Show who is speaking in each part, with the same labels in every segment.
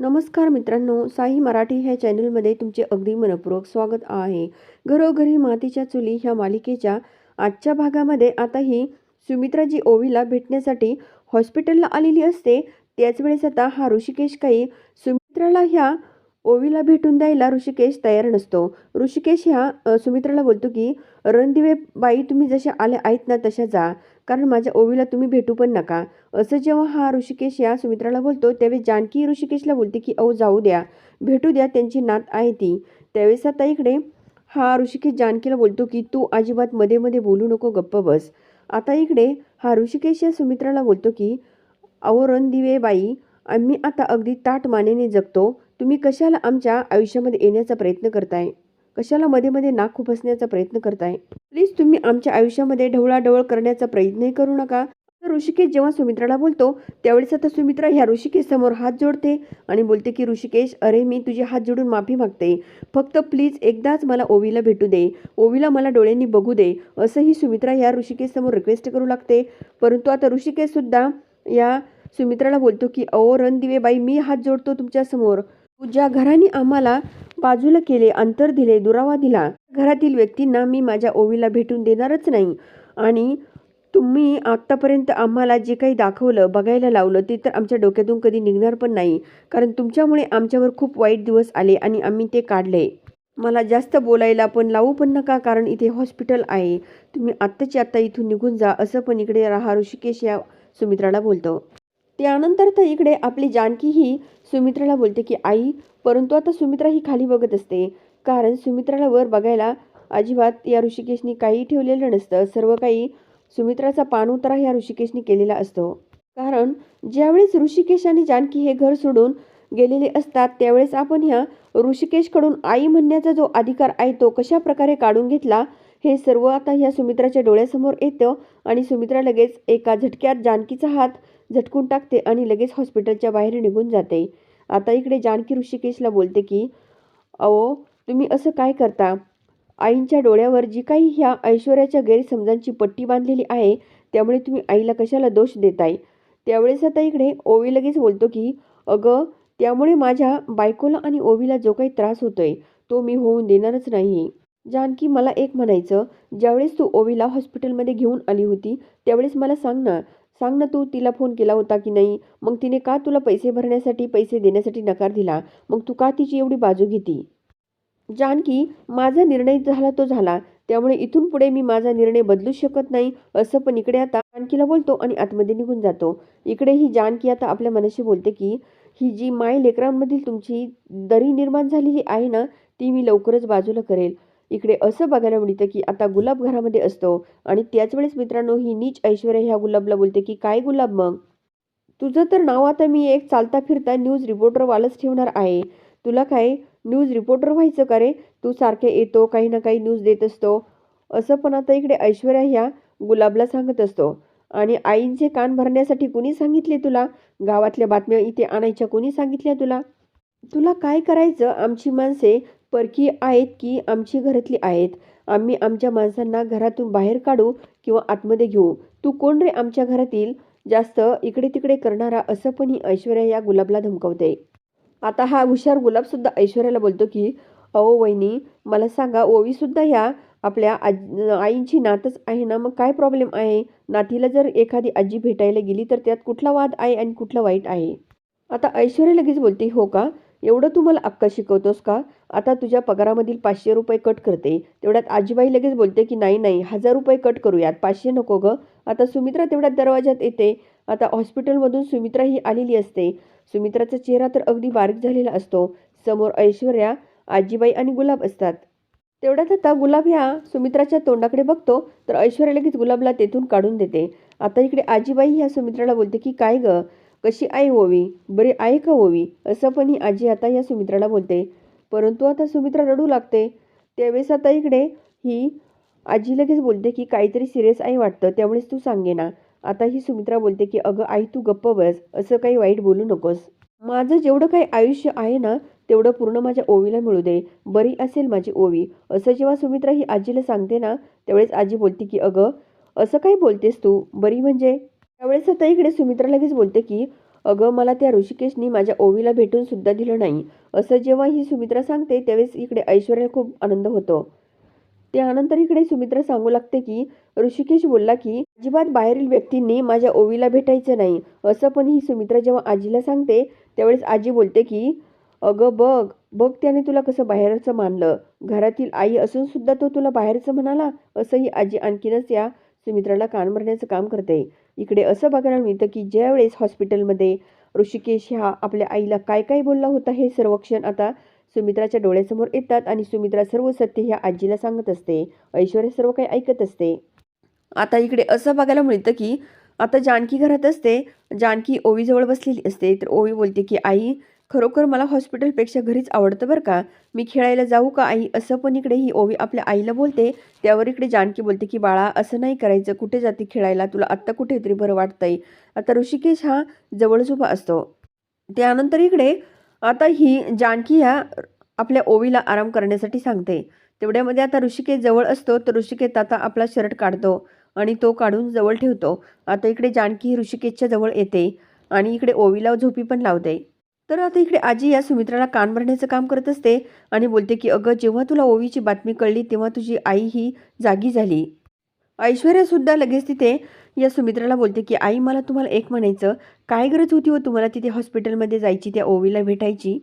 Speaker 1: नमस्कार मित्रांनो साई मराठी ह्या चॅनलमध्ये तुमचे अगदी मनपूर्वक स्वागत आहे. घरोघरी मातीच्या चुली ह्या मालिकेच्या आजच्या भागामध्ये आता ही सुमित्रा जी ओवीला भेटण्यासाठी हॉस्पिटलला आलेली असते. त्याच वेळेस आता हा ऋषिकेश काही सुमित्राला ह्या ओवीला भेटून द्यायला ऋषिकेश तयार नसतो. ऋषिकेश ह्या सुमित्राला बोलतो की रणदिवे बाई तुम्ही जशा आल्या आहेत ना तशा जा. कारण माझ्या ओवीला तुम्ही भेटू पण नका. असं जेव्हा हा ऋषिकेश या सुमित्राला बोलतो त्यावेळी जानकी ऋषिकेशला बोलते की अहो जाऊ द्या. भेटू द्या त्यांची नात आहे ती. त्यावेळेस आता इकडे हा ऋषिकेश जानकीला बोलतो की तू अजिबात मध्ये मध्ये बोलू नको गप्प बस. आता इकडे हा ऋषिकेश या सुमित्राला बोलतो की अहो रणदिवे बाई आम्ही आता अगदी ताट मानेने जगतो. तुम्ही कशाला आमच्या आयुष्यामध्ये येण्याचा प्रयत्न करताय? कशाला मध्ये मध्ये नाक खुपसण्याचा प्रयत्न करताय? प्लीज तुम्ही आमच्या आयुष्यामध्ये ढवळाढवळ करण्याचा प्रयत्नही करू नका. तर ऋषिकेश जेव्हा सुमित्राला बोलतो त्यावेळेस आता सुमित्रा ह्या ऋषिकेश समोर हात जोडते आणि बोलते की ऋषिकेश अरे मी तुझे हात जोडून माफी मागते. फक्त प्लीज एकदाच मला ओवीला भेटू दे. ओवीला मला डोळ्यांनी बघू दे. असंही सुमित्रा या ऋषिकेश समोर रिक्वेस्ट करू लागते. परंतु आता ऋषिकेश सुद्धा या सुमित्राला बोलतो की अहो रणदिवे बाई मी हात जोडतो तुमच्यासमोर. ज्या घराने आम्हाला बाजूला केले अंतर दिले दुरावा दिला. घरातील व्यक्तींना मी माझ्या ओवीला भेटून देणारच नाही. आणि तुम्ही आत्तापर्यंत आम्हाला जे काही दाखवलं बघायला लावलं ते तर आमच्या डोक्यातून कधी निघणार पण नाही. कारण तुमच्यामुळे आमच्यावर खूप वाईट दिवस आले आणि आम्ही ते काढले. मला जास्त बोलायला पण लावू पण नका कारण इथे हॉस्पिटल आहे. तुम्ही आत्ताची आत्ता इथून निघून जा असं पण इकडे राहा ऋषिकेश या सुमित्राला बोलतो. त्यानंतर तर इकडे आपली जानकी ही सुमित्राला बोलते की आई परंतु आता सुमित्रा ही खाली बघत असते. कारण सुमित्राला वर बघायला अजिबात या ऋषिकेशनी काही ठेवलेलं नसतं. सर्व काही सुमित्राचा पाणउतारा ह्या ऋषिकेशनी केलेला असतो. कारण ज्यावेळेस ऋषिकेश आणि जानकी हे घर सोडून गेलेले असतात त्यावेळेस आपण ह्या ऋषिकेशकडून आई म्हणण्याचा जो अधिकार आहे तो कशा प्रकारे काढून घेतला हे सर्व आता ह्या सुमित्राच्या डोळ्यासमोर येतं आणि सुमित्रा लगेच एका झटक्यात जानकीचा हात झटकून टाकते आणि लगेच हॉस्पिटलच्या बाहेर निघून जाते. आता इकडे जानकी ऋषिकेशला बोलते की अहो तुम्ही असं काय करता? आईंच्या डोळ्यावर जी काही ह्या ऐश्वर्याच्या गैरसमजांची पट्टी बांधलेली आहे त्यामुळे तुम्ही आईला कशाला दोष देताय? त्यावेळेस आता इकडे ओवी लगेच बोलतो की अगं त्यामुळे माझ्या बायकोला आणि ओवीला जो काही त्रास होतोय तो मी होऊन देणारच नाही. जानकी मला एक म्हणायचं ज्यावेळेस तू ओवीला हॉस्पिटलमध्ये घेऊन आली होती त्यावेळेस मला सांग ना. सांग ना तू तिला फोन केला होता की नाही? मग तिने का तुला पैसे भरण्यासाठी पैसे देण्यासाठी नकार दिला? मग तू का तिची एवढी बाजू घेती? जानकी माझा निर्णय झाला तो झाला. त्यामुळे इथून पुढे मी माझा निर्णय बदलू शकत नाही असं पण इकडे आता जानकीला बोलतो आणि आतमध्ये निघून जातो. इकडे ही जानकी आता आपल्या मनाशी बोलते की ही जी माय लेकरांमधील तुमची दरी निर्माण झालेली आहे ना ती मी लवकरच बाजूला करेल. इकडे असं बघायला मिळतं की आता गुलाब घरामध्ये असतो आणि त्याच वेळेस मित्रांनो ही नीच ऐश्वर्या ह्या गुलाबला बोलते की काय गुलाब मग? तुझं तर नाव आता मी एक चालता फिरता न्यूज रिपोर्टरवालंच ठेवणार आहे. तुला काय न्यूज रिपोर्टर व्हायचं का रे? तू सारखे येतो काही ना काही न्यूज देत असतो. असं पण आता इकडे ऐश्वर्या ह्या गुलाबला सांगत असतो. आणि आईंचे कान भरण्यासाठी कुणी सांगितले तुला? गावातल्या बातम्या इथे आणायच्या कुणी सांगितल्या तुला? तुला काय करायचं? आमची माणसे परकी आहेत की आमची घरातली आहेत. आम्ही आमच्या माणसांना घरातून बाहेर काढू किंवा आतमध्ये घेऊ. तू कोण रे आमच्या घरातील? जास्त इकडे तिकडे करणारा असं पण ही ऐश्वर्या या गुलाबला धमकवते. आता हा हुशार गुलाबसुद्धा ऐश्वर्याला बोलतो की अहो वहिनी मला सांगा ओवीसुद्धा ह्या आपल्या आज आईंची नातच आहे ना? मग काय प्रॉब्लेम आहे? नातीला जर एखादी आजी भेटायला गेली तर त्यात कुठला वाद आहे आणि कुठला वाईट आहे? आता ऐश्वर्या लगेच बोलते हो का? एवढं तू मला अक्का शिकवतोस का? आता तुझ्या पगारामधील पाचशे रुपये कट करते. तेवढ्यात आजीबाई लगेच बोलते की नाही नाही हजार रुपये कट करूयात पाचशे नको गं. आता सुमित्रा तेवढ्यात दरवाजात येते. आता हॉस्पिटलमधून सुमित्रा ही आलेली असते. सुमित्राचा चेहरा तर अगदी बारीक झालेला असतो. समोर ऐश्वर्या आजीबाई आणि गुलाब असतात. तेवढ्यात आता गुलाब ह्या सुमित्राच्या तोंडाकडे बघतो तर ऐश्वर्या लगेच गुलाबला तेथून काढून देते. आता इकडे आजीबाई ह्या सुमित्राला बोलते की काय गं? कशी आई ओवी बरी आहे का ओवी असं पण ही आजी आता या सुमित्राला बोलते. परंतु आता सुमित्रा रडू लागते. त्यावेळेस आता इकडे ही आजी लगेच बोलते की काहीतरी सिरियस आहे वाटतं त्यामुळेच तू सांगे ना आता ही सुमित्रा बोलते की अगं आई तू गप्प बस. असं काही वाईट बोलू नकोस. माझं जेवढं काही आयुष्य आहे ना तेवढं पूर्ण माझ्या ओवीला मिळू दे. बरी असेल माझी ओवी. असं जेव्हा सुमित्रा ही आजीला सांगते ना त्यावेळेस आजी बोलते की अगं असं काही बोलतेस तू? बरी म्हणजे त्यावेळेस आता इकडे सुमित्रा लगेच बोलते की अगं मला त्या ऋषिकेशनी माझ्या ओवीला भेटून सुद्धा दिलं नाही. असं जेव्हा ही सुमित्रा सांगते त्यावेळेस इकडे ऐश्वर्याला खूप आनंद होतो. त्यानंतर इकडे सुमित्रा सांगू लागते की ऋषिकेश बोलला की अजिबात बाहेरील व्यक्तींनी माझ्या ओवीला भेटायचं नाही. असं पण ही सुमित्रा जेव्हा आजीला सांगते त्यावेळेस आजी बोलते की अगं बघ बघ त्याने तुला कसं बाहेरचं मानलं. घरातील आई असून सुद्धा तो तुला बाहेरचं म्हणाला. असंही आजी आणखीनच या सुमित्राला कान भरण्याचं काम करते. इकडे असं बघायला मिळतं की ज्यावेळेस हॉस्पिटलमध्ये ऋषिकेश ह्या आपल्या आईला काय काय बोलला होता हे सर्व क्षण आता सुमित्राच्या डोळ्यासमोर येतात आणि सुमित्रा सर्व सत्य ह्या आजीला सांगत असते. ऐश्वर्या सर्व काही ऐकत असते. आता इकडे असं बघायला मिळतं की आता जानकी घरात असते. जानकी ओवीजवळ बसलेली असते. तर ओवी बोलते की आई खरोखर मला हॉस्पिटलपेक्षा घरीच आवडतं बरं का? मी खेळायला जाऊ का आई? असं पण इकडे ही ओवी आपल्या आईला बोलते. त्यावर इकडे जानकी बोलते की बाळा असं नाही करायचं. कुठे जाते खेळायला? तुला आत्ता कुठेतरी बरं वाटतंय. आता ऋषिकेश हा जवळच उभा असतो. त्यानंतर इकडे आता ही जानकी ह्या आपल्या ओवीला आराम करण्यासाठी सांगते. तेवढ्यामध्ये आता ऋषिकेश जवळ असतो तर ऋषिकेश आता आपला शर्ट काढतो आणि तो काढून जवळ ठेवतो. आता इकडे जानकी ही ऋषिकेशच्या जवळ येते आणि इकडे ओवीला झोपी पण लावते. तर आता इकडे आजी या सुमित्राला कान भरण्याचं काम करत असते आणि बोलते की अगं जेव्हा तुला ओवीची बातमी कळली तेव्हा तुझी आई ही जागी झाली. ऐश्वर्यासुद्धा लगेच तिथे या सुमित्राला बोलते की आई मला तुम्हाला एक म्हणायचं. काय गरज होती हो तुम्हाला तिथे हॉस्पिटलमध्ये जायची त्या ओवीला भेटायची?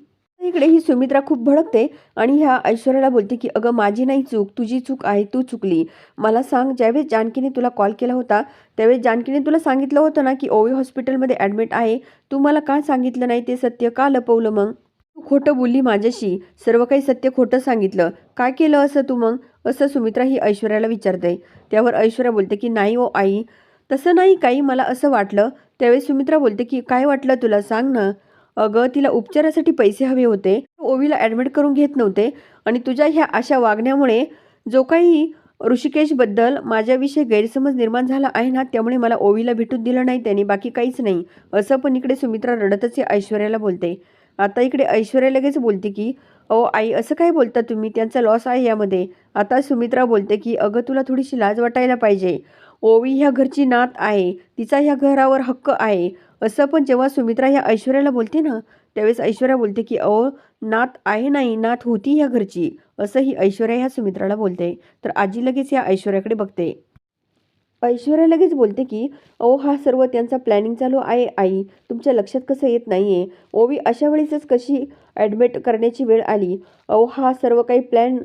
Speaker 1: इकडे ही सुमित्रा खूप भडकते आणि ह्या ऐश्वर्याला बोलते की अगं माझी नाही चूक तुझी चूक आहे तू चुकली. मला सांग ज्यावेळेस जानकीने तुला कॉल केला होता त्यावेळेस जानकीने तुला सांगितलं होतं ना की ओवी हॉस्पिटलमध्ये ॲडमिट आहे. तू मला का सांगितलं नाही ते सत्य का लपवलं मग? तू खोटं बोलली माझ्याशी. सर्व काही सत्य खोटं सांगितलं. काय केलं असं तू मग? असं सुमित्रा ही ऐश्वर्याला विचारते. त्यावर ऐश्वर्या बोलते की नाही ओ आई तसं नाही काही मला असं वाटलं. त्यावेळेस सुमित्रा बोलते की काय वाटलं तुला? सांग ना. अगं तिला उपचारासाठी पैसे हवे होते. ओवीला ॲडमिट करून घेत नव्हते. आणि तुझ्या ह्या अशा वागण्यामुळे जो काही ऋषिकेशबद्दल माझ्याविषयी गैरसमज निर्माण झाला आहे ना त्यामुळे मला ओवीला भेटून दिलं नाही त्याने बाकी काहीच नाही. असं पण इकडे सुमित्रा रडतच ऐश्वर्याला बोलते. आता इकडे ऐश्वर्या लगेच बोलते की अहो आई असं काय बोलता तुम्ही? त्यांचा लॉस आहे यामध्ये. आता सुमित्रा बोलते की अगं तुला थोडीशी लाज वाटायला पाहिजे. ओवी ह्या घरची नात आहे. तिचा ह्या घरावर हक्क आहे. असं पण जेव्हा सुमित्रा ह्या ऐश्वर्याला बोलते ना त्यावेळेस ऐश्वर्या बोलते की अहो नात आहे नाही नात होती ह्या घरची. असं ही ऐश्वर्या ह्या सुमित्राला बोलते. तर आजी लगेच या ऐश्वर्याकडे बघते. ऐश्वर्या लगेच बोलते की अहो हा सर्व त्यांचा प्लॅनिंग चालू आहे आई. तुमच्या लक्षात कसं येत नाही आहे ओवी अशा वेळेसच कशी ॲडमिट करण्याची वेळ आली? अहो हा सर्व काही प्लॅन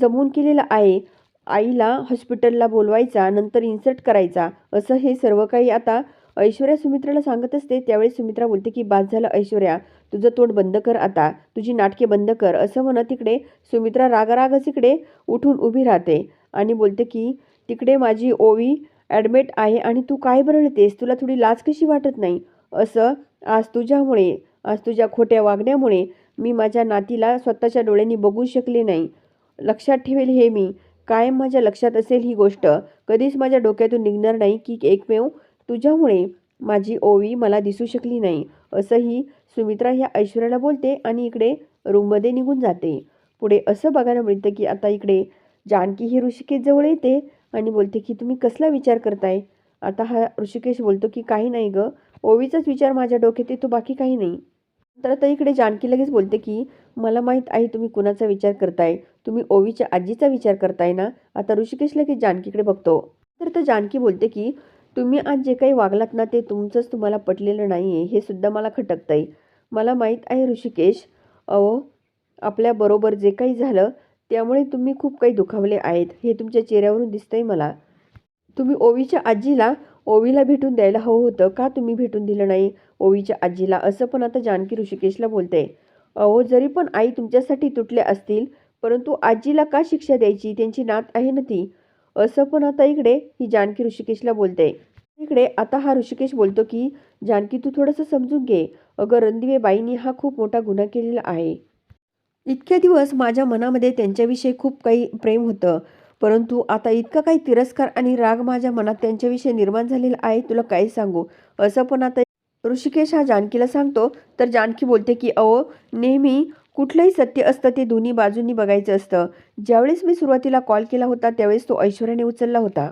Speaker 1: जमवून केलेला आहे. आईला हॉस्पिटलला बोलवायचा नंतर इन्सर्ट करायचा. असं हे सर्व काही आता ऐश्वर्या सुमित्राला सांगत असते त्यावेळी सुमित्रा बोलते की बाद झालं ऐश्वर्या तुझं तोंड बंद कर आता तुझी नाटके बंद कर. असं म्हणत तिकडे सुमित्रा रागारागच इकडे उठून उभी राहते आणि बोलते की तिकडे माझी ओवी ॲडमिट आहे आणि तू काय बरळतेस? तुला थोडी लाज कशी वाटत नाही? असं आज तुझ्यामुळे आज तुझ्या खोट्या वागण्यामुळे मी माझ्या नातीला स्वतःच्या डोळ्यांनी बघू शकले नाही. लक्षात ठेवेल हे मी. कायम माझ्या लक्षात असेल ही गोष्ट. कधीच माझ्या डोक्यातून निघणार नाही की एकमेव तुझ्यामुळे माझी ओवी मला दिसू शकली नाही. असंही सुमित्रा ह्या ऐश्वर्याला बोलते आणि इकडे रूममध्ये निघून जाते. पुढे असं बघायला मिळतं की आता इकडे जानकी ही ऋषिकेशजवळ येते आणि बोलते की तुम्ही कसला विचार करताय? आता हा ऋषिकेश बोलतो की काही नाही गं. ओवीचाच विचार माझ्या डोक्यात येतो बाकी काही नाही. तर आता इकडे जानकी लगेच बोलते की मला माहीत आहे तुम्ही कुणाचा विचार करताय. तुम्ही ओवीच्या आजीचा विचार करताय ना? आता ऋषिकेश लगेच जानकीकडे बघतो. तर तर जानकी बोलते की तुम्ही आज जे काही वागलात ना ते तुमचंच तुम्हाला पटलेलं नाही आहे हे सुद्धा मला खटकतंय. मला माहीत आहे ऋषिकेश. अहो आपल्याबरोबर जे काही झालं त्यामुळे तुम्ही खूप काही दुखावले आहेत हे तुमच्या चेहऱ्यावरून दिसतंय मला. तुम्ही ओवीच्या आजीला ओवीला भेटून द्यायला हवं होतं का तुम्ही भेटून दिलं नाही ओवीच्या आजीला? असं पण आता जानकी ऋषिकेशला बोलते अहो जरी पण आई तुमच्यासाठी तुटल्या असतील परंतु आजीला का शिक्षा द्यायची? त्यांची नात आहे ना ती. असं पण आता इकडे ही जानकी ऋषिकेशला बोलते. इकडे आता हा ऋषिकेश बोलतो की जानकी तू थोडंसं समजून घे. अगं रणदिवे बाईंनी हा खूप मोठा गुन्हा केलेला आहे. इतक्या दिवस माझ्या मनामध्ये त्यांच्याविषयी खूप काही प्रेम होतं. परंतु आता इतका काही तिरस्कार आणि राग माझ्या मनात त्यांच्याविषयी निर्माण झालेला आहे तुला काय सांगू? असं पण आता ऋषिकेश हा जानकीला सांगतो. तर जानकी बोलते की अहो नेहमी कुठलंही सत्य असतं ते दोन्ही बाजूंनी बघायचं असतं. ज्यावेळेस मी सुरुवातीला कॉल केला होता त्यावेळेस तो ऐश्वर्याने उचलला होता.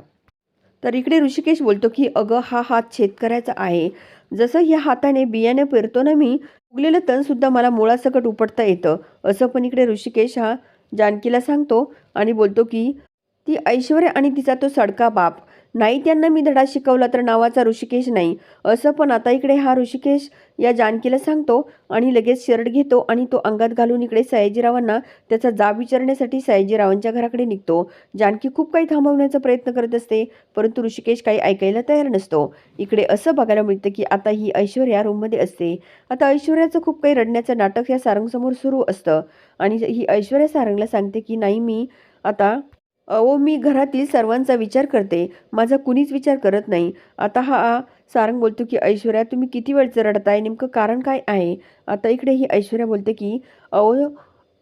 Speaker 1: तर इकडे ऋषिकेश बोलतो की अगं हा हात शेतकऱ्याचा आहे. जसं ह्या हाताने बियाणे पेरतो ना मी उगलेलं तणसुद्धा मला मुळासकट उपटता येतं. असं पण इकडे ऋषिकेश हा जानकीला सांगतो आणि बोलतो की ती ऐश्वर्या आणि तिचा तो सडका बाप नाही त्यांना मी धडा शिकवला तर नावाचा ऋषिकेश नाही. असं पण आता इकडे हा ऋषिकेश या जानकीला सांगतो आणि लगेच शर्ट घेतो आणि तो अंगात घालून इकडे सयाजीरावांना त्याचा जाब विचारण्यासाठी सयाजीरावांच्या घराकडे निघतो. जानकी खूप काही थांबवण्याचा प्रयत्न करत असते परंतु ऋषिकेश काही ऐकायला तयार नसतो. इकडे असं बघायला मिळतं की आता ही ऐश्वर्या रूममध्ये असते. आता ऐश्वर्याचं खूप काही रडण्याचं नाटक या सारंगसमोर सुरू असतं. आणि ही ऐश्वर्या सारंगला सांगते की नाही मी आता अहो मी घरातील सर्वांचा विचार करते. माझा कुणीच विचार करत नाही. आता हा सारंग बोलतो की ऐश्वर्या तुम्ही किती वेळचं रडताय? नेमकं कारण काय आहे? आता इकडे ही ऐश्वर्या बोलते की अहो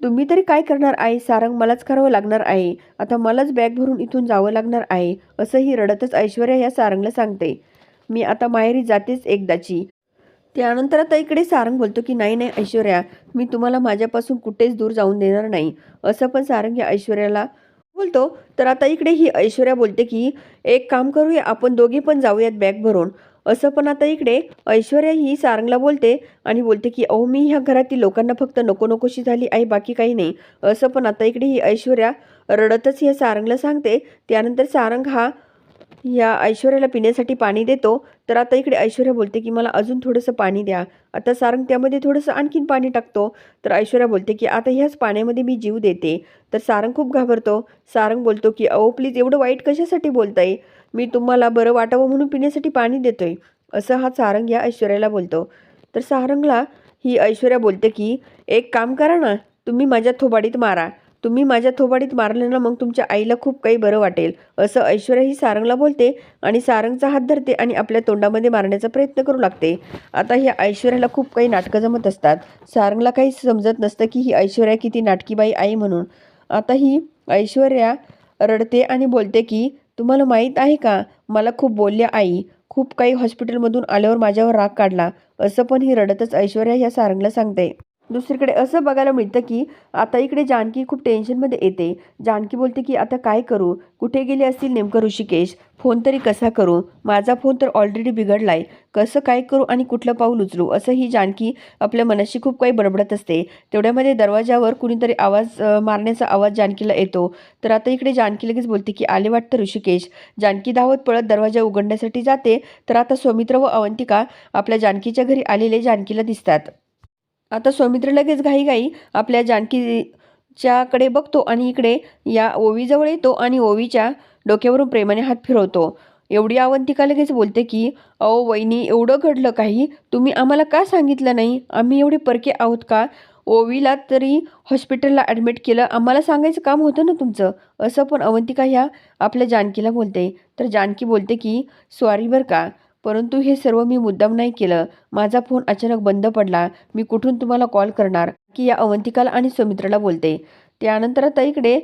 Speaker 1: तुम्ही तरी काय करणार आहे? सारंग मलाच करावं लागणार आहे. आता मलाच बॅग भरून इथून जावं लागणार आहे. असंही रडतच ऐश्वर्या या सारंगला सांगते. मी आता माहेरी जातेच एकदाची. त्यानंतर आता इकडे सारंग बोलतो की नाही नाही ऐश्वर्या मी तुम्हाला माझ्यापासून कुठेच दूर जाऊन देणार नाही. असं पण सारंग या ऐश्वर्याला बोलतो तर आता इकडे ही ऐश्वर्या बोलते की एक काम करूया आपण दोघे पण जाऊयात बॅग भरून. असं पण आता इकडे ऐश्वर्या ही सारंगला बोलते आणि बोलते की अहो मी ह्या घरातील लोकांना फक्त नको नकोशी झाली आहे बाकी काही नाही. असं पण आता इकडे ही ऐश्वर्या रडतच ह्या सारंगला सांगते. त्यानंतर सारंग हा या ऐश्वर्याला पिण्यासाठी पाणी देतो. तर आता इकडे ऐश्वर्या बोलते की मला अजून थोडंसं पाणी द्या. आता सारंग त्यामध्ये थोडंसं आणखीन पाणी टाकतो. तर ऐश्वर्या बोलते की आता ह्याच पाण्यामध्ये मी जीव देते. तर सारंग खूप घाबरतो. सारंग बोलतो की अहो प्लीज एवढं वाईट कशासाठी बोलताय? मी तुम्हाला बरं वाटावं म्हणून पिण्यासाठी पाणी देतोय. असं हा सारंग या ऐश्वर्याला बोलतो. तर सारंगला ही ऐश्वर्या बोलते की एक काम करा ना तुम्ही माझ्या थोबाडीत मारा. तुम्ही माझ्या थोबाडीत मारले ना मग तुमच्या आईला खूप काही बरं वाटेल असं ऐश्वर्या ही सारंगला बोलते आणि सारंगचा हात धरते आणि आपल्या तोंडामध्ये मारण्याचा प्रयत्न करू लागते. आता ह्या ऐश्वर्याला खूप काही नाटकं जमत असतात. सारंगला काही समजत नसतं की ही ऐश्वर्या किती नाटकीबाई आई म्हणून. आता ही ऐश्वर्या रडते आणि बोलते की तुम्हाला माहीत आहे का? मला खूप बोलल्या आई. खूप काही हॉस्पिटलमधून आल्यावर माझ्यावर राग काढला. असं पण ही रडतच ऐश्वर्या ह्या सारंगला सांगते. दुसरीकडे असं बघायला मिळतं की आता इकडे जानकी खूप टेन्शनमध्ये येते. जानकी बोलते की आता काय करू? कुठे गेले असतील नेमकं ऋषिकेश? फोन तरी कसा करू? माझा फोन तर ऑलरेडी बिघडलाय. कसं काय करू आणि कुठलं पाऊल उचलू? असं ही जानकी आपल्या मनाशी खूप काही बडबडत असते. तेवढ्यामध्ये दरवाजावर कुणीतरी आवाज मारण्याचा आवाज जानकीला येतो. तर आता इकडे जानकी लगेच बोलते की आले वाटतं ऋषिकेश? जानकी धावत पळत दरवाजा उघडण्यासाठी जाते. तर आता सौमित्र व अवंतिका आपल्या जानकीच्या घरी आलेले जानकीला दिसतात. आता सौमित्र लगेच घाईघाई आपल्या जानकीच्याकडे बघतो आणि इकडे या ओवीजवळ येतो आणि ओवीच्या डोक्यावरून प्रेमाने हात फिरवतो. एवढी अवंतिका लगेच बोलते की अहो वहिनी एवढं घडलं काही? तुम्ही आम्हाला का सांगितलं नाही? आम्ही एवढे परके आहोत का? ओवीला तरी हॉस्पिटलला ॲडमिट केलं आम्हाला सांगायचं काम होतं ना तुमचं? असं पण अवंतिका ह्या आपल्या जानकीला बोलते. तर जानकी बोलते की सॉरी बरं का परंतु हे सर्व मी मुद्दाम नाही केलं. माझा फोन अचानक बंद पडला. मी कुठून तुम्हाला कॉल करणार? की या अवंतिकाला आणि सुमित्राला बोलते? त्यानंतर आता इकडे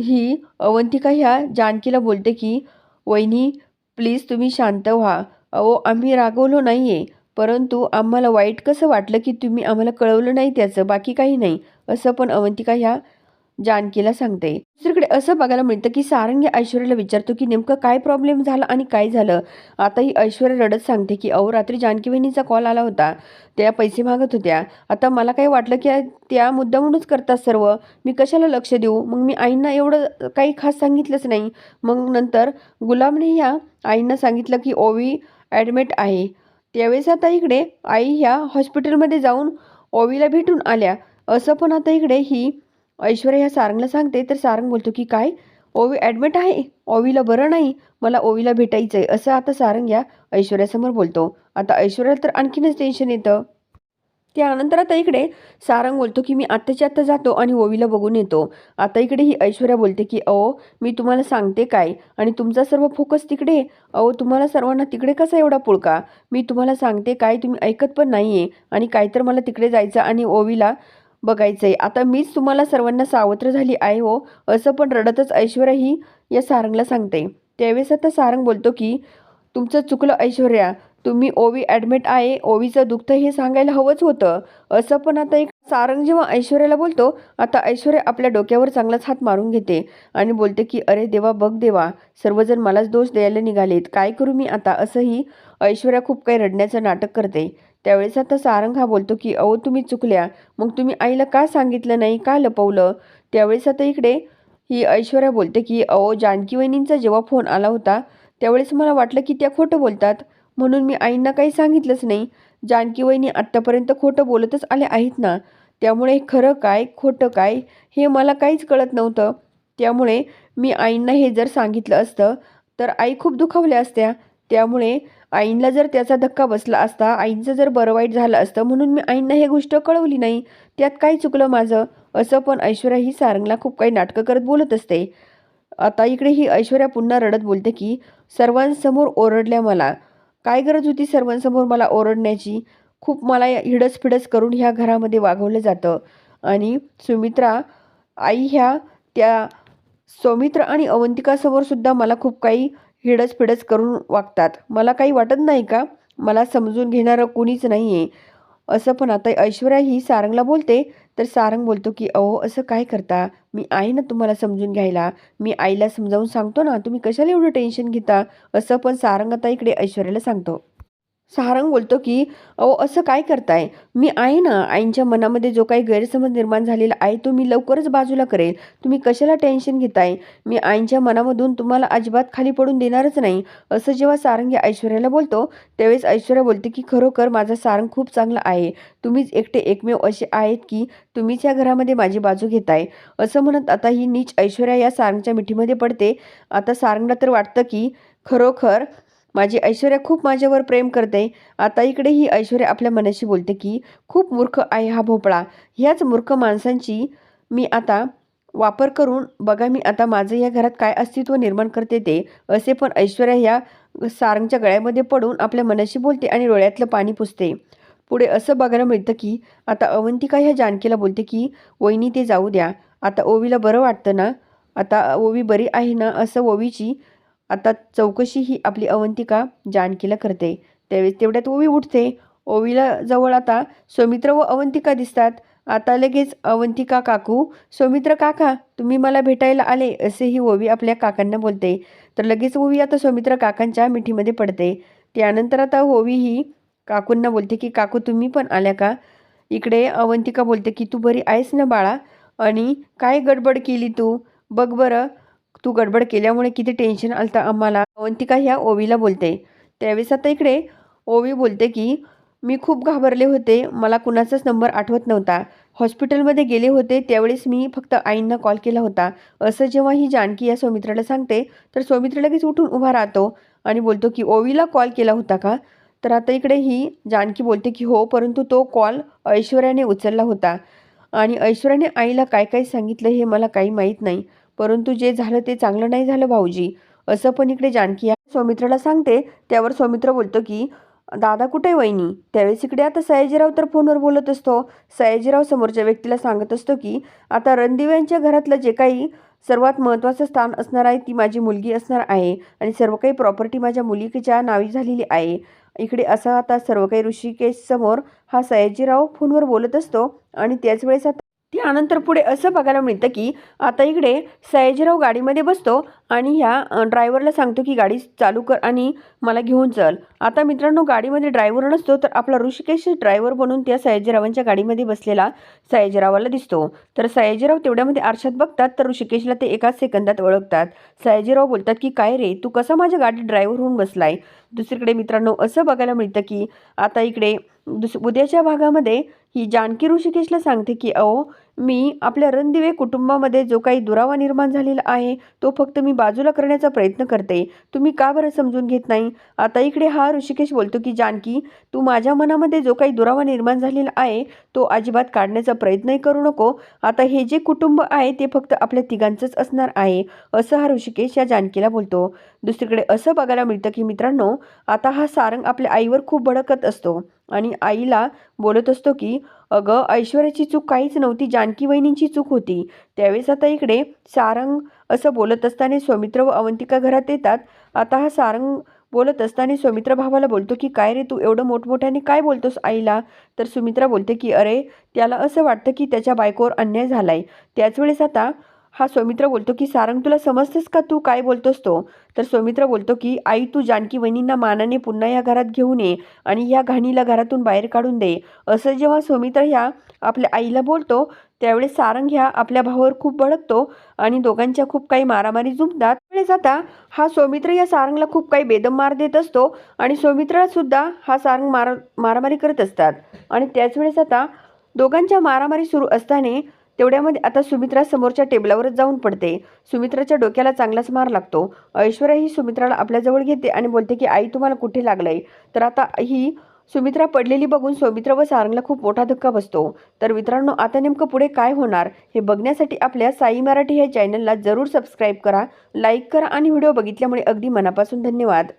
Speaker 1: ही अवंतिका ह्या जानकीला बोलते की वहिनी प्लीज तुम्ही शांत व्हा. अहो आम्ही रागवलो नाही आहे परंतु आम्हाला वाईट कसं वाटलं की तुम्ही आम्हाला कळवलं नाही त्याचं? बाकी काही नाही. असं पण अवंतिका ह्या जानकीला सांगते. दुसरीकडे असं बघायला मिळतं की सारंग ऐश्वर्याला विचारतो की नेमकं काय प्रॉब्लेम झाला आणि काय झालं? आता ही ऐश्वर्या रडत सांगते की अहो रात्री जानकी बहिणीचा कॉल आला होता. त्या पैसे मागत होत्या. आता मला काही वाटलं की त्या मुद्दामूनच करतात सर्व. मी कशाला लक्ष देऊ? मग मी आईंना एवढं काही खास सांगितलंच नाही. मग नंतर गुलामने ह्या आईंना सांगितलं की ओवी ॲडमिट आहे. त्यावेळेस आता इकडे आई ह्या हॉस्पिटलमध्ये जाऊन ओवीला भेटून आल्या. असं पण आता इकडे ही ऐश्वर्या ह्या सारंगला सांगते तर सारंग बोलतो की काय? ओवी ॲडमिट आहे? ओवीला बरं नाही? मला ओवीला भेटायचं आहे असं आता सारंग या ऐश्वर्यासमोर बोलतो. आता ऐश्वर्याला तर आणखीनच टेन्शन येतं. त्यानंतर आता इकडे सारंग बोलतो की मी आत्ताच्या आत्ता जातो आणि ओवीला बघून येतो. आता इकडे ही ऐश्वर्या बोलते की अहो मी तुम्हाला सांगते काय? आणि तुमचा सर्व फोकस तिकडे? अहो तुम्हाला सर्वांना तिकडे कसा एवढा पुळका? मी तुम्हाला सांगते काय? तुम्ही ऐकत पण नाही आहे आणि काय तर मला तिकडे जायचं आणि ओवीला बघायचं आहे आता मीच तुम्हाला सर्वांना सावत्र झाली आहे हो असं पण रडतच ऐश्वर्या ही या सारंगला सांगते. त्यावेळेस आता सारंग बोलतो की तुमचं चुकलं ऐश्वर्या तुम्ही ओवी ॲडमिट आहे ओवीचं दुखतं हे सांगायला हवंच होतं. असं पण आता एक सारंग जेव्हा ऐश्वर्याला बोलतो आता ऐश्वर्या आपल्या डोक्यावर चांगलाच हात मारून घेते आणि बोलते की अरे देवा बघ देवा सर्वजण मलाच दोष द्यायला निघालेत. काय करू मी आता? असंही ऐश्वर्या खूप काही रडण्याचं नाटक करते. त्यावेळेस आता सारंग हा बोलतो की अहो तुम्ही चुकल्या. मग तुम्ही आईला का सांगितलं नाही? का लपवलं? त्यावेळेस आता इकडे ही ऐश्वर्या बोलते की अहो जानकी वहिनींचा जेव्हा फोन आला होता त्यावेळेस मला वाटलं की त्या खोटं बोलतात. म्हणून मी आईंना काही सांगितलंच नाही. जानकी वहिनी आत्तापर्यंत खोटं बोलतच आले आहेत ना. त्यामुळे खरं काय खोटं काय हे मला काहीच कळत नव्हतं. त्यामुळे मी आईंना हे जर सांगितलं असतं तर आई खूप दुखावल्या असत्या. त्यामुळे आईनला जर त्याचा धक्का बसला असता आईंचं जर बरं वाईट झालं असतं म्हणून मी आईंना हे गोष्ट कळवली नाही. त्यात काय चुकलं माझं? असं पण ऐश्वर्या ही सारंगला खूप काही नाटकं करत बोलत असते. आता इकडे ही ऐश्वर्या पुन्हा रडत बोलते की सर्वांसमोर ओरडल्या मला. काय गरज होती सर्वांसमोर मला ओरडण्याची? खूप मला या हिडस फिडस करून ह्या घरामध्ये वागवलं जातं. आणि सुमित्रा आई ह्या त्या सौमित्र आणि अवंतिकासमोर सुद्धा मला खूप काही हिडस फिडच करून वागतात. मला काही वाटत नाही का? मला समजून घेणारं कुणीच नाही आहे असं पण आता ऐश्वर्या ही सारंगला बोलते. तर सारंग बोलतो की अहो असं काय करता? मी आहे ना तुम्हाला समजून घ्यायला. मी आईला समजावून सांगतो ना तुम्ही कशाला एवढं टेन्शन घेता? असं पण सारंग आता इकडे ऐश्वर्याला सांगतो. सारंग बोलतो की अहो असं काय करताय? मी आहे ना आईंच्या मनामध्ये जो काही गैरसमज निर्माण झालेला आहे तो मी लवकरच बाजूला करेल. तुम्ही कशाला टेन्शन घेताय? मी आईंच्या मनामधून तुम्हाला अजिबात खाली पडून देणारच नाही. असं जेव्हा सारंग या ऐश्वर्याला बोलतो त्यावेळेस ऐश्वर्या बोलते की खरोखर माझा सारंग खूप चांगला आहे. तुम्हीच एकटे एकमेव असे आहेत की तुम्हीच या घरामध्ये माझी बाजू घेताय. असं म्हणत आता ही नीच ऐश्वर्या या सारंगच्या मिठीमध्ये पडते. आता सारंगला तर वाटतं की खरोखर माझी ऐश्वर्या खूप माझ्यावर प्रेम करते. आता इकडे ही ऐश्वर्या आपल्या मनाशी बोलते की खूप मूर्ख आहे हा भोपळा. ह्याच मूर्ख माणसांची मी आता वापर करून बघा मी आता माझं या घरात काय अस्तित्व निर्माण करते ते. असे पण ऐश्वर्या ह्या सारंगच्या गळ्यामध्ये पडून आपल्या मनाशी बोलते आणि डोळ्यातलं पाणी पुसते. पुढे असं बघायला मिळतं की आता अवंतिका ह्या जानकीला बोलते की वहिनी ते जाऊ द्या. आता ओवीला बरं वाटतं ना? आता ओवी बरी आहे ना? असं ओवीची आता चौकशी ही आपली अवंतिका जानकीला करते. त्यावेळेस तेवढ्यात ओवी उठते. ओवीला जवळ आता सौमित्र व अवंतिका दिसतात. आता लगेच अवंतिका काकू सौमित्र काका तुम्ही मला भेटायला आले असे ही ओवी आपल्या काकांना बोलते. तर लगेच ओवी आता सौमित्र काकांच्या मिठीमध्ये पडते. त्यानंतर आता ओवी ही काकूंना बोलते की काकू तुम्ही पण आल्या का? इकडे अवंतिका बोलते की तू बरी आहेस ना बाळा? आणि काय गडबड केली तू? बघ बरं तू गडबड केल्यामुळे किती टेन्शन आलं आम्हाला. अवंतिका ह्या ओवीला बोलते. त्यावेळेस आता इकडे ओवी बोलते की मी खूप घाबरले होते. मला कुणाचाच नंबर आठवत नव्हता. हॉस्पिटलमध्ये गेले होते. त्यावेळेस मी फक्त आईंना कॉल केला होता. असं जेव्हा ही जानकी या सौमित्राला सांगते तर सौमित्र लगेच उठून उभा राहतो आणि बोलतो की ओवीला कॉल केला होता का? तर आता इकडे ही जानकी बोलते की हो परंतु तो कॉल ऐश्वर्याने उचलला होता आणि ऐश्वर्याने आईला काय काय सांगितलं हे मला काही माहीत नाही. परंतु जे झालं ते चांगलं नाही झालं भाऊजी. असं पण इकडे जानकी या सौमित्राला सांगते. त्यावर सौमित्र बोलतो की दादा कुठे वहिनी? त्यावेळेस इकडे आता सयाजीराव तर फोनवर बोलत असतो. सयाजीराव समोरच्या व्यक्तीला सांगत असतो की आता रणदिव्यांच्या घरातलं जे काही सर्वात महत्त्वाचं स्थान असणार आहे ती माझी मुलगी असणार आहे आणि सर्व काही प्रॉपर्टी माझ्या मुलीच्या नावी झालेली आहे. इकडे असा आता सर्व काही ऋषिकेश समोर हा सयाजीराव फोनवर बोलत असतो आणि त्याच वेळेस आता त्यानंतर पुढे असं बघायला मिळतं की आता इकडे सयाजीराव गाडीमध्ये बसतो आणि ह्या ड्रायव्हरला सांगतो की गाडी चालू कर आणि मला घेऊन चल. आता मित्रांनो गाडीमध्ये ड्रायव्हर नसतो तर आपला ऋषिकेश ड्रायव्हर बनून त्या सयाजीरावांच्या गाडीमध्ये बसलेला सयाजीरावाला दिसतो. तर सयाजीराव तेवढ्यामध्ये आरशात बघतात तर ऋषिकेशला ते एकाच सेकंदात ओळखतात. सयाजीराव बोलतात की काय रे तू कसा माझ्या गाडीत ड्रायव्हर होऊन बसलाय? दुसरीकडे मित्रांनो असं बघायला मिळतं की आता इकडे दुस उद्याच्या भागामध्ये ही जानकी ऋषिकेशला सांगते की अहो मी आपल्या रणदिवे कुटुंबामध्ये जो काही दुरावा निर्माण झालेला आहे तो फक्त मी बाजूला करण्याचा प्रयत्न करते. तुम्ही का बरं समजून घेत नाही? आता इकडे हा ऋषिकेश बोलतो की जानकी तू माझ्या मनामध्ये जो काही दुरावा निर्माण झालेला आहे तो अजिबात काढण्याचा प्रयत्नही करू नको. आता हे जे कुटुंब आहे ते फक्त आपल्या तिघांचंच असणार आहे. असं हा ऋषिकेश या जानकीला बोलतो. दुसरीकडे असं बघायला मिळतं की मित्रांनो आता हा सारंग आपल्या आईवर खूप भडकत असतो. आणि आईला बोलत असतो की अगं ऐश्वर्याची चूक काहीच नव्हती. जानकी वहिनींची चूक होती. त्यावेळेस आता इकडे सारंग असं बोलत असताना सौमित्र व अवंतिका घरात येतात. आता हा सारंग बोलत असताना सौमित्र भावाला बोलतो की काय रे तू एवढं मोठमोठ्याने काय बोलतोस आईला? तर सुमित्रा बोलते की अरे त्याला असं वाटतं की त्याच्या बायकोवर अन्याय झालाय. त्याच वेळेस आता हा सौमित्र बोलतो की सारंग तुला समजतेस का तू काय बोलतोस तो? तर सौमित्र बोलतो की आई तू जानकी वहिनींना मानाने पुन्हा या घरात घेऊन ये आणि या घाणीला घरातून बाहेर काढून दे. असं जेव्हा सौमित्र ह्या आपल्या आईला बोलतो त्यावेळेस सारंग ह्या आपल्या भावावर खूप भडकतो आणि दोघांच्या खूप काही मारामारी जुंपतात त्यावेळेस आता हा सौमित्र या सारंगला खूप काही बेदम मार देत असतो आणि सौमित्राला सुद्धा हा सारंग मार मारामारी करत असतात. आणि त्याच वेळेस आता दोघांच्या मारामारी सुरू असताना तेवढ्यामध्ये आता सुमित्रा समोरच्या टेबलावरच जाऊन पडते. सुमित्राच्या डोक्याला चांगलाच मार लागतो. ऐश्वर्या ही सुमित्राला आपल्याजवळ घेते आणि बोलते की आई तुम्हाला कुठे लागलंय? तर आता ही सुमित्रा पडलेली बघून सौमित्र व सारंगला खूप मोठा धक्का बसतो. तर मित्रांनो आता नेमकं पुढे काय होणार हे बघण्यासाठी आपल्या साई मराठी ह्या चॅनलला जरूर सबस्क्राईब करा लाईक करा आणि व्हिडिओ बघितल्यामुळे अगदी मनापासून धन्यवाद.